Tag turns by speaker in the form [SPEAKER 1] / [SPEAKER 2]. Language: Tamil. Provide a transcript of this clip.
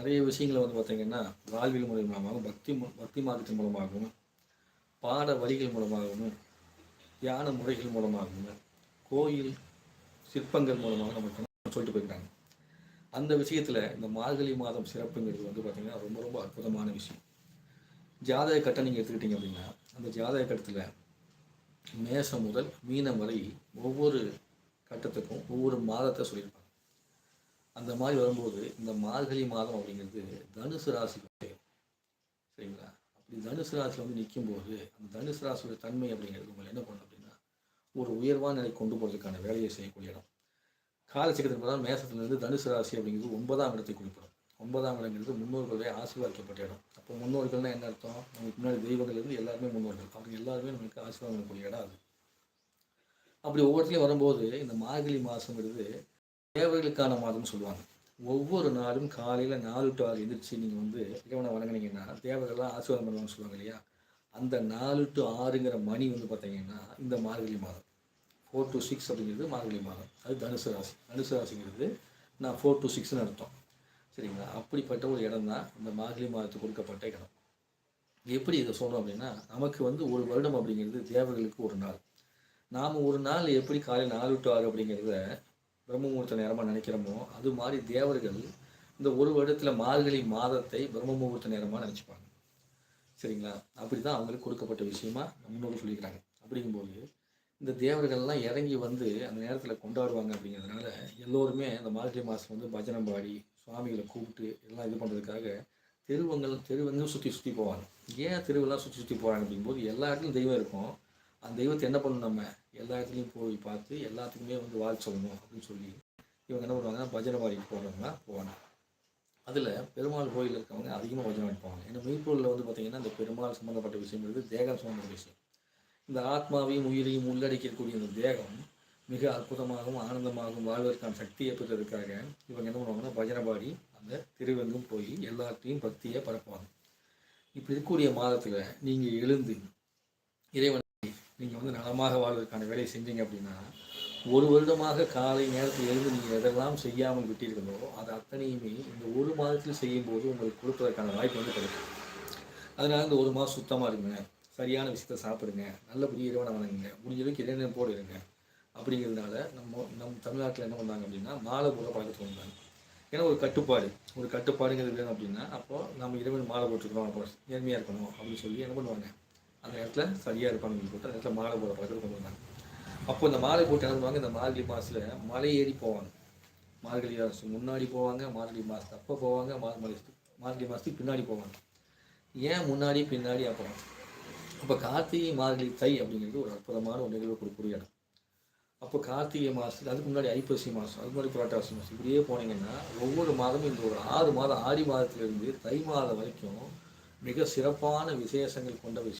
[SPEAKER 1] நிறைய விஷயங்களை வந்து பார்த்தீங்கன்னா வாழ்வியல் முறை மூலமாகவும் பக்தி பக்தி மார்க்கத்தின் மூலமாகவும் பாட வரிகள் மூலமாகவும் தியான முறைகள் மூலமாகவும் கோயில் சிற்பங்கள் மூலமாக நமக்கு சொல்லிட்டு போயிருக்காங்க. அந்த விஷயத்தில் இந்த மார்கழி மாதம் சிறப்புங்கிறது வந்து பார்த்திங்கன்னா ரொம்ப ரொம்ப அற்புதமான விஷயம். ஜாதக கட்டம் நீங்கள் எடுத்துக்கிட்டீங்க அப்படின்னா அந்த ஜாதக கட்டத்தில் மேசம் முதல் மீனம் வரை ஒவ்வொரு கட்டத்துக்கும் ஒவ்வொரு மாதத்தை சொல்லியிருப்பாங்க. அந்த மாதிரி வரும்போது இந்த மார்கழி மாதம் அப்படிங்கிறது தனுசு ராசி சரிங்களா? அப்படி தனுசு ராசியில் வந்து நிற்கும்போது அந்த தனுசு ராசியோட தன்மை அப்படிங்கிறது உங்களை என்ன பண்ணும் அப்படின்னா ஒரு உயர்வான நிலை கொண்டு போகிறதுக்கான வேலையை செய்யக்கூடிய இடம். காலச்சக்கரத்தின் பார்த்தா மேசத்துலேருந்து தனுசு ராசி அப்படிங்கிறது ஒன்பதாம் இடத்தை குறிப்பிடும். ஒன்பதாம் இடங்கிறது முன்னோர்களுடைய ஆசீர்வாதிக்கப்பட்ட இடம். அப்போ முன்னோர்கள்னா என்ன அர்த்தம்? நமக்கு முன்னாடி தெய்வங்கள்லேருந்து எல்லாருமே முன்னோர்கள். அவங்க எல்லாருமே நமக்கு ஆசீர்வாதம் பண்ணக்கூடிய இடம் அது. அப்படி ஒவ்வொருத்தையும் வரும்போது இந்த மார்கழி மாதங்கிறது தேவர்களுக்கான மாதம்னு சொல்லுவாங்க. ஒவ்வொரு நாளும் காலையில் நாலு டு ஆறு எந்திரிச்சு நீங்கள் வந்து இறைவனை வணங்கினீங்கன்னா தேவர்கள்லாம் ஆசீர்வாதம் பண்ணுவாங்கன்னு சொல்லுவாங்க இல்லையா? அந்த நாலு டு ஆறுங்கிற மணி வந்து பார்த்தீங்கன்னா இந்த மார்கழி மாதம். ஃபோர் டு சிக்ஸ் அப்படிங்கிறது மார்கழி மாதம். அது தனுசு ராசி. தனுசு ராசிங்கிறது நான் ஃபோர் டு சிக்ஸ்னு அர்த்தம். சரிங்களா? அப்படிப்பட்ட ஒரு இடம் தான் இந்த மார்கழி மாதத்துக்கு கொடுக்கப்பட்ட இடம். எப்படி இதை சொல்கிறோம் அப்படின்னா நமக்கு வந்து ஒரு வருடம் அப்படிங்கிறது தேவர்களுக்கு ஒரு நாள். நாம் ஒரு நாள் எப்படி காலையில் நாலு டு ஆறு அப்படிங்கிறத பிரம்மமுகூர்த்த நேரமாக நினைக்கிறோமோ அது மாதிரி தேவர்கள் இந்த ஒரு வருடத்தில் மார்கழி மாதத்தை பிரம்மமுகூர்த்த நேரமாக நினச்சிப்பாங்க. சரிங்களா? அப்படி தான் அவங்களுக்கு கொடுக்கப்பட்ட விஷயமா முன்னோடு சொல்லிக்கிறாங்க. அப்படிங்கும்போது இந்த தேவர்கள்லாம் இறங்கி வந்து அந்த நேரத்தில் கொண்டாடுவாங்க அப்படிங்கிறதுனால எல்லோருமே அந்த மார்கழி மாதம் வந்து பஜனை பாடி சுவாமிகளை கூப்பிட்டு எல்லாம் இது பண்ணுறதுக்காக தெருவங்கள் தெருவங்களும் சுற்றி சுற்றி போவாங்க. ஏன் தெருவெல்லாம் சுற்றி சுற்றி போகிறாங்க அப்படிங்கும்போது எல்லா இடத்துலையும் தெய்வம் இருக்கும். அந்த தெய்வத்தை என்ன பண்ணணும் நம்ம? எல்லா இடத்துலையும் போய் பார்த்து எல்லாத்துக்குமே வந்து வாழ் சொல்லணும் அப்படின்னு சொல்லி இவங்க என்ன பண்ணுவாங்கன்னா பஜனை வாரிக்கு போகிறவங்க போவாங்க. அதில் பெருமாள் கோயில் இருக்கவங்க அதிகமாக பஜனை பாடி ஏன்னா மெய்ப்பொருளில் வந்து பார்த்திங்கன்னா இந்த பெருமாள் சம்மந்தப்பட்ட விஷயங்கிறது தேகம் சம்மந்தப்பட்ட விஷயம். இந்த ஆத்மாவையும் உயிரையும் உள்ளடக்கக்கூடிய இந்த தேகம் மிக அற்புதமாகவும் ஆனந்தமாகவும் வாழ்வதற்கான சக்தியை பெற்றதுக்காக இவங்க என்ன பண்ணுவாங்கன்னா பஜனை பாடி அந்த திருவெங்கும் போய் எல்லாத்தையும் பக்தியை பரப்புவாங்க. இப்போ இருக்கக்கூடிய மாதத்தில் நீங்கள் எழுந்து இறைவன் நீங்கள் வந்து நலமாக வாழ்வதற்கான வேலையை செஞ்சீங்க அப்படின்னா ஒரு வருடமாக காலை நேரத்தில் எழுந்து நீங்கள் எதெல்லாம் செய்யாமல் விட்டீர்களோ அது அத்தனையுமே இந்த ஒரு மாதத்தில் செய்யும்போது உங்களுக்கு கொடுப்பதற்கான வாய்ப்பு வந்து கிடைக்கும். அதனால் இந்த ஒரு மாதம் சுத்தமாக இருங்க சரியான விஷயத்த சாப்பிடுங்க நல்லபடியாக இறைவனை வணங்குங்க முடிஞ்சளவுக்கு இறைவனை போடு இருங்க. அப்படிங்கிறதுனால நம்ம நம்ம தமிழ்நாட்டில் என்ன பண்ணாங்க அப்படின்னா மாலை போட பழக்கத்துக்கு வந்தாங்க ஏன்னா ஒரு கட்டுப்பாடு ஒரு கட்டுப்பாடுங்கிறது வேணும் அப்படின்னா அப்போது நம்ம இறைவன் மாலை போட்டுருக்கணும் அப்போ நேர்மையாக இருக்கணும் அப்படின்னு சொல்லி என்ன பண்ணுவாங்க? அந்த இடத்துல சரியாக இருப்பாங்க போட்டு அந்த இடத்துல மாலை போட பழக்கத்துக்கு கொண்டு வந்தாங்க. அப்போ இந்த மாலை போட்டு இறந்துவாங்க இந்த மார்கழி மாதத்தில் மலை ஏறி போவாங்க. மார்கழி மாதம் முன்னாடி போவாங்க மார்கழி மாதத்து அப்போ போவாங்க மார்கழி மார்கழி மாதத்துக்கு பின்னாடி போவாங்க. ஏன் முன்னாடி பின்னாடி அப்புறம்? அப்போ கார்த்திகை மார்கழி தை அப்படிங்கிறது ஒரு அற்புதமான ஒரு நிகழ்வு கொடுக்கக்கூடிய இடம். அப்போ கார்த்திகை மாதத்துக்கு அதுக்கு முன்னாடி ஐப்பசி மாதம் அதுக்கு முன்னாடி புரட்டாசி மாதம் இப்படியே போனீங்கன்னா ஒவ்வொரு மாதமும் இந்த ஒரு ஆறு மாதம் ஆடி மாதத்திலிருந்து தை மாதம் வரைக்கும் மிக சிறப்பான விசேஷங்கள் கொண்ட விஷயம்.